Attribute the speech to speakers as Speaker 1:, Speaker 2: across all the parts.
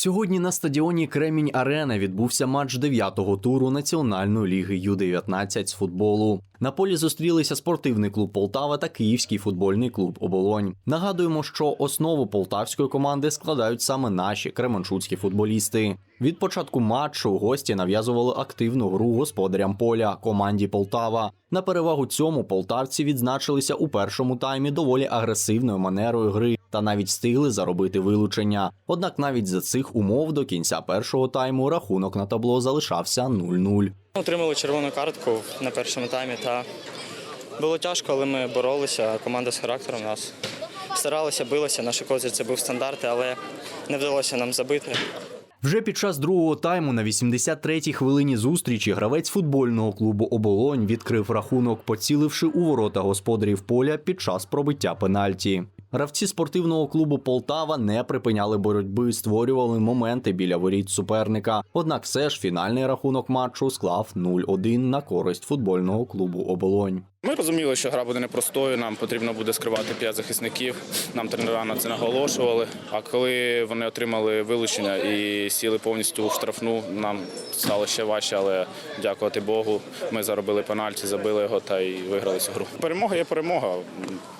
Speaker 1: Сьогодні на стадіоні Кремінь Арена відбувся матч дев'ятого туру Національної ліги Ю-19 з футболу. На полі зустрілися спортивний клуб Полтава та Київський футбольний клуб Оболонь. Нагадуємо, що основу полтавської команди складають саме наші кременчуцькі футболісти. Від початку матчу гості нав'язували активну гру господарям поля команді Полтава. На перевагу цьому полтавці відзначилися у першому таймі доволі агресивною манерою гри та навіть встигли заробити вилучення. Однак навіть за цих умов до кінця першого тайму рахунок на табло залишався 0-0.
Speaker 2: Отримали червону картку на першому таймі. Та було тяжко, але ми боролися. Команда з характером нас старалася, билася. Наші козир це був стандарт, але не вдалося нам забити.
Speaker 1: Вже під час другого тайму на 83-й хвилині зустрічі гравець футбольного клубу Оболонь відкрив рахунок, поціливши у ворота господарів поля під час пробиття пенальті. Гравці спортивного клубу Полтава не припиняли боротьби, створювали моменти біля воріт суперника. Однак все ж фінальний рахунок матчу склав 0-1 на користь футбольного клубу Оболонь.
Speaker 3: Ми розуміли, що гра буде непростою, нам потрібно буде скривати п'ять захисників. Нам тренера на це наголошували. А коли вони отримали вилучення і сіли повністю у штрафну, нам стало ще важче, але дякувати Богу. Ми заробили пенальті, забили його та й виграли цю гру. Перемога є перемога.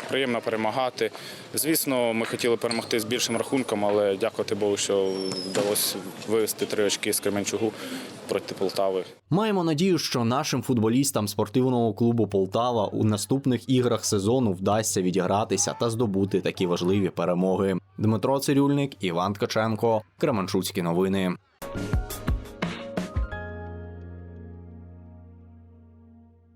Speaker 3: Приємно перемагати. Звісно, ми хотіли перемогти з більшим рахунком, але дякувати Богу, що вдалося вивести три очки з Кременчугу проти Полтави.
Speaker 1: Маємо надію, що нашим футболістам спортивного клубу Полтава у наступних іграх сезону вдасться відігратися та здобути такі важливі перемоги. Дмитро Цирюльник, Іван Ткаченко, Кременчуцькі новини.